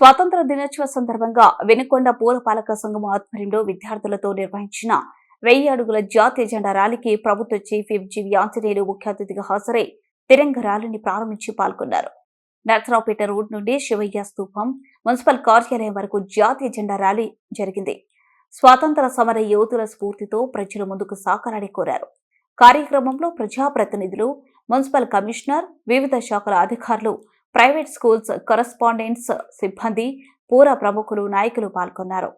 స్వాతంత్ర దినోత్సవ సందర్భంగా వెనుకొండ పూలపాలక సంఘం ఆధ్వర్యంలో విద్యార్థులతో నిర్వహించిన వెయ్యి అడుగుల జాతీయ జెండా ర్యాలీకి ప్రభుత్వ చీఫ్ విప్ ఆంజనేయులు ముఖ్య అతిథిగా హాజరై తిరంగ ర్యాలీని ప్రారంభించి పాల్గొన్నారు. నరసరావుపేట రోడ్ నుండి శివయ్య స్థూపం మున్సిపల్ కార్యాలయం వరకు జాతీయ జెండా ర్యాలీ జరిగింది. స్వాతంత్ర సమర యోధుల స్ఫూర్తితో ప్రజలు ముందుకు సాకాలని కోరారు. కార్యక్రమంలో ప్రజాప్రతినిధులు మున్సిపల్ కమిషనర్ వివిధ శాఖల అధికారులు ప్రైవేట్ స్కూల్స్ కరస్పాండెంట్స్ సిబ్బంది పూర ప్రముఖులు నాయకులు పాల్గొన్నారు.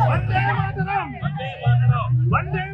వందే మాతరం! వందే మాతరం!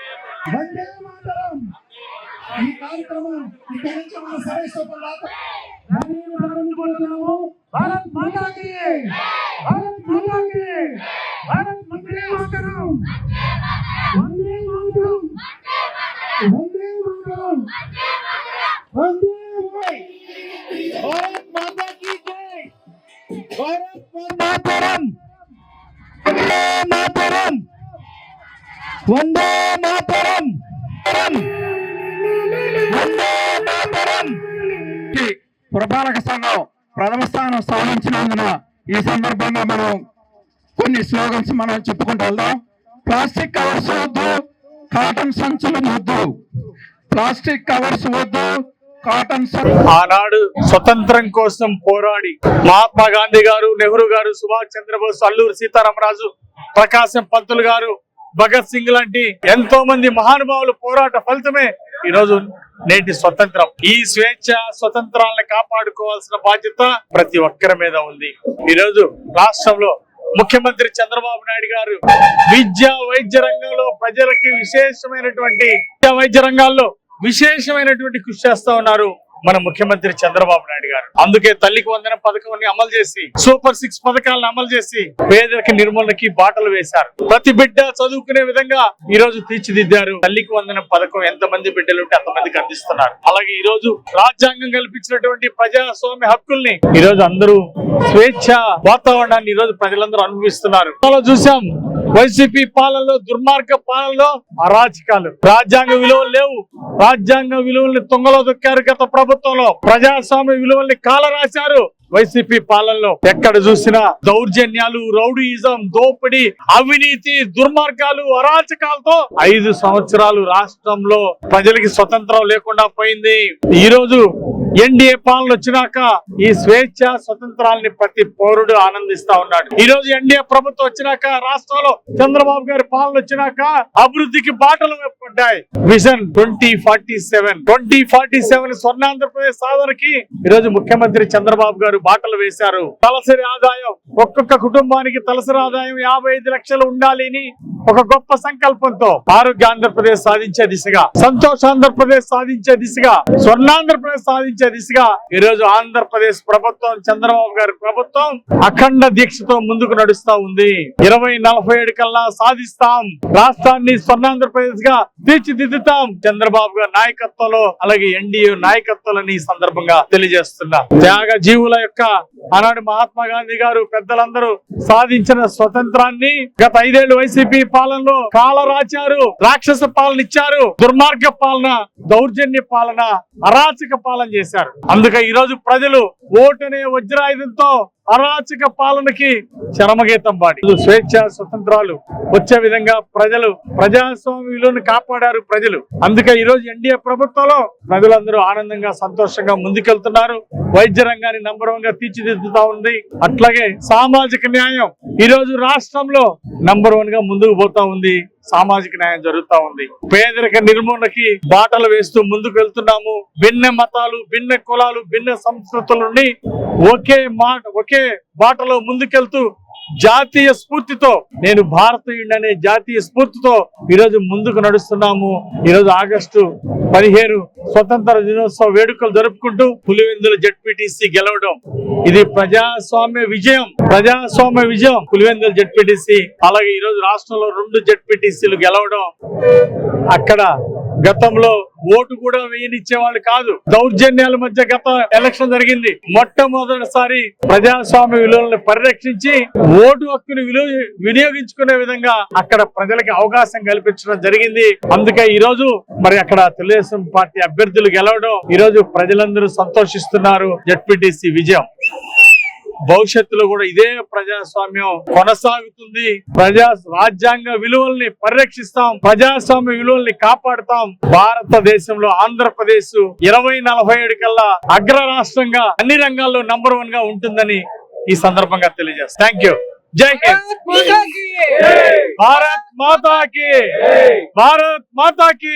వందే మాతరం ఈ కార్యక్రమం ఇక్కడి నుంచి మన సరేశ్వరం ప్రారంభించుకుంటున్నాము భారత్ మాతాకి భారత్ మాతాకి భారత్ వందే మాతరం వందే మాతరం వందే మాతరం వందే భారత్ మాతా కీ జై భారत మాతరం వందే మాతరం వందే మాతరం. వందే మాతరం. పురపాలక సంఘం ప్రథమ స్థానం సాధించినందున ఈ సందర్భంగా మనం కొన్ని స్లోగన్స్ మనం చెప్పుకుంటూ వెళ్దాం. ప్లాస్టిక్ కవర్స్ వద్దు కాటన్ సంచులు వద్దు. ప్లాస్టిక్ కవర్స్ వద్దు కాటన్ ఆనాడు స్వతంత్రం కోసం పోరాడి మహాత్మా గాంధీ గారు నెహ్రూ గారు సుభాష్ చంద్రబోస్ అల్లూరు సీతారామరాజు ప్రకాశం పంతులు గారు భగత్ సింగ్ లాంటి ఎంతో మంది మహానుభావుల పోరాట ఫలితమే ఈ రోజు నేటి స్వతంత్రం. ఈ స్వేచ్ఛ స్వతంత్రాలను కాపాడుకోవాల్సిన బాధ్యత ప్రతి ఒక్కరి మీద ఉంది. ఈ రోజు రాష్ట్రంలో ముఖ్యమంత్రి చంద్రబాబు నాయుడు గారు విద్య వైద్య రంగంలో ప్రజలకి విశేషమైనటువంటి వైద్య రంగాల్లో విశేషమైనటువంటి కృషి చేస్తా ఉన్నారు. మన ముఖ్యమంత్రి చంద్రబాబు నాయుడు గారు. అందుకే తల్లికి వందన పథకాన్ని అమలు చేసి సూపర్ సిక్స్ పథకాలను అమలు చేసి పేదలకి నిర్మూలనకి బాటలు వేశారు. ప్రతి బిడ్డ చదువుకునే విధంగా ఈ రోజు తీర్చిదిద్దారు. తల్లికి వందన పథకం ఎంత మంది బిడ్డలు ఉంటే అంతమందికి అందిస్తున్నారు. అలాగే ఈ రోజు రాజ్యాంగం కల్పించినటువంటి ప్రజాస్వామ్య హక్కుల్ని ఈ రోజు అందరూ స్వేచ్ఛ వాతావరణాన్ని ఈ రోజు ప్రజలందరూ అనుభవిస్తున్నారు. చూసాం వైసీపీ పాలనలో దుర్మార్గ పాలనలో అరాచకాలు. రాజ్యాంగ విలువలు లేవు. రాజ్యాంగ విలువల్ని తొంగలో దొక్కారు గత ప్రభుత్వంలో ప్రజాస్వామ్య విలువల్ని కాలరాశారు. వైసీపీ పాలనలో ఎక్కడ చూసినా దౌర్జన్యాలు రౌడీయిజం దోపిడీ అవినీతి దుర్మార్గాలు అరాచకాలతో ఐదు సంవత్సరాలు రాష్ట్రంలో ప్రజలకి స్వతంత్రం లేకుండా పోయింది. ఈ రోజు ఎన్డీఏ పాలన వచ్చినాక ఈ స్వేచ్ఛ స్వతంత్రాలని ప్రతి పౌరుడు ఆనందిస్తా ఉన్నాడు. ఈ రోజు ఎన్డీఏ ప్రభుత్వం వచ్చినాక రాష్ట్రంలో చంద్రబాబు గారి పాలన వచ్చినాక అభివృద్ధికి బాటలు పడ్డాయి. Vision twenty forty seven. Twenty forty seven Swarnandhra Pradesh సాధనకి ఈ రోజు ముఖ్యమంత్రి చంద్రబాబు గారు బాటలు వేశారు. తలసరి ఆదాయం ఒక్కొక్క కుటుంబానికి తలసరి ఆదాయం యాభై ఐదు లక్షలు ఉండాలి అని ఒక గొప్ప సంకల్పంతో ఆరోగ్య ఆంధ్రప్రదేశ్ సాధించే దిశగా సంతోష ఆంధ్రప్రదేశ్ సాధించే దిశగా స్వర్ణాంధ్రప్రదేశ్ సాధించే దిశగా ఈ రోజు ఆంధ్రప్రదేశ్ ప్రభుత్వం చంద్రబాబు గారి ప్రభుత్వం అఖండ దీక్షతో ముందుకు నడుస్తా ఉంది. ఇరవై నలభై ఏడు కల్లా సాధిస్తాం. రాష్ట్రాన్ని స్వర్ణాంధ్రప్రదేశ్గా తీర్చిదిద్దుతాం. చంద్రబాబు గారి నాయకత్వంలో అలాగే ఎన్డీఏ నాయకత్వాలని ఈ సందర్భంగా తెలియజేస్తున్నా. త్యాగ జీవుల యొక్క ఆనాడు మహాత్మా గాంధీ గారు పెద్దలందరూ సాధించిన స్వతంత్రాన్ని గత ఐదేళ్ళు వైసీపీ పాలనలో కాలరాచారు రాక్షస పాలన ఇచ్చారు. దుర్మార్గ పాలన దౌర్జన్య పాలన అరాచక పాలన చేశారు. అందుకే ఈ రోజు ప్రజలు ఓటనే వజ్రాయుధంతో అరాచక పాలనకి చరమగీతం పాడి స్వేచ్ఛ స్వతంత్రాలు వచ్చే విధంగా ప్రజలు ప్రజాస్వామ్య విలువను కాపాడారు ప్రజలు. అందుకే ఈ రోజు ఎన్డీఏ ప్రభుత్వంలో ప్రజలందరూ ఆనందంగా సంతోషంగా ముందుకెళ్తున్నారు. వైద్య రంగాన్ని నంబర్ వన్గా తీర్చిదిద్దుతా ఉంది. అట్లాగే సామాజిక న్యాయం ఈ రోజు రాష్ట్రంలో నంబర్ వన్గా ముందుకు పోతా ఉంది. సామాజిక న్యాయం జరుగుతా ఉంది. పేదరిక నిర్మూలనకి బాటలు వేస్తూ ముందుకు వెళ్తున్నాము భిన్న మతాలు భిన్న కులాలు భిన్న సంస్కృతుల నుండి ఒకే మాట ఒకే బాటలో ముందుకెళ్తూ జాతీయ స్ఫూర్తితో నేను భారతీయుడు అనే జాతీయ స్ఫూర్తితో ఈరోజు ముందుకు నడుస్తున్నాము. ఈరోజు ఆగస్టు పదిహేను స్వతంత్ర దినోత్సవ వేడుకలు జరుపుకుంటూ పులివెందుల జడ్పీటీసీ గెలవడం. ఇది ప్రజాస్వామ్య విజయం ప్రజాస్వామ్య విజయం పులివెందుల జడ్పీటీసీ. అలాగే ఈరోజు రాష్ట్రంలో రెండు జడ్పీటీసీలు గెలవడం. అక్కడ గతంలో ఓటు కూడా వేయనిచ్చే వాళ్ళు కాదు. దౌర్జన్యాల మధ్య గత ఎలక్షన్ జరిగింది. మొట్టమొదటిసారి ప్రజాస్వామ్య విలువలను పరిరక్షించి ఓటు హక్కుని వినియోగించుకునే విధంగా అక్కడ ప్రజలకి అవకాశం కల్పించడం జరిగింది. అందుకే ఈ రోజు మరి అక్కడ తెలుగుదేశం పార్టీ అభ్యర్థులు గెలవడం ఈ రోజు ప్రజలందరూ సంతోషిస్తున్నారు. జడ్పీటీసీ విజయం. భవిష్యత్తులో కూడా ఇదే ప్రజాస్వామ్యం కొనసాగుతుంది. ప్రజా రాజ్యాంగ విలువల్ని పరిరక్షిస్తాం. ప్రజాస్వామ్య విలువల్ని కాపాడుతాం. భారతదేశంలో ఆంధ్రప్రదేశ్ ఇరవై నలభై ఏడు కల్లా అగ్ర రాష్ట్రంగా అన్ని రంగాల్లో నంబర్ వన్గా ఉంటుందని ఈ సందర్భంగా తెలియజేస్తాం. థ్యాంక్ యూ జై హింద్. భారత్ మాతాకి భారత్ మాతాకి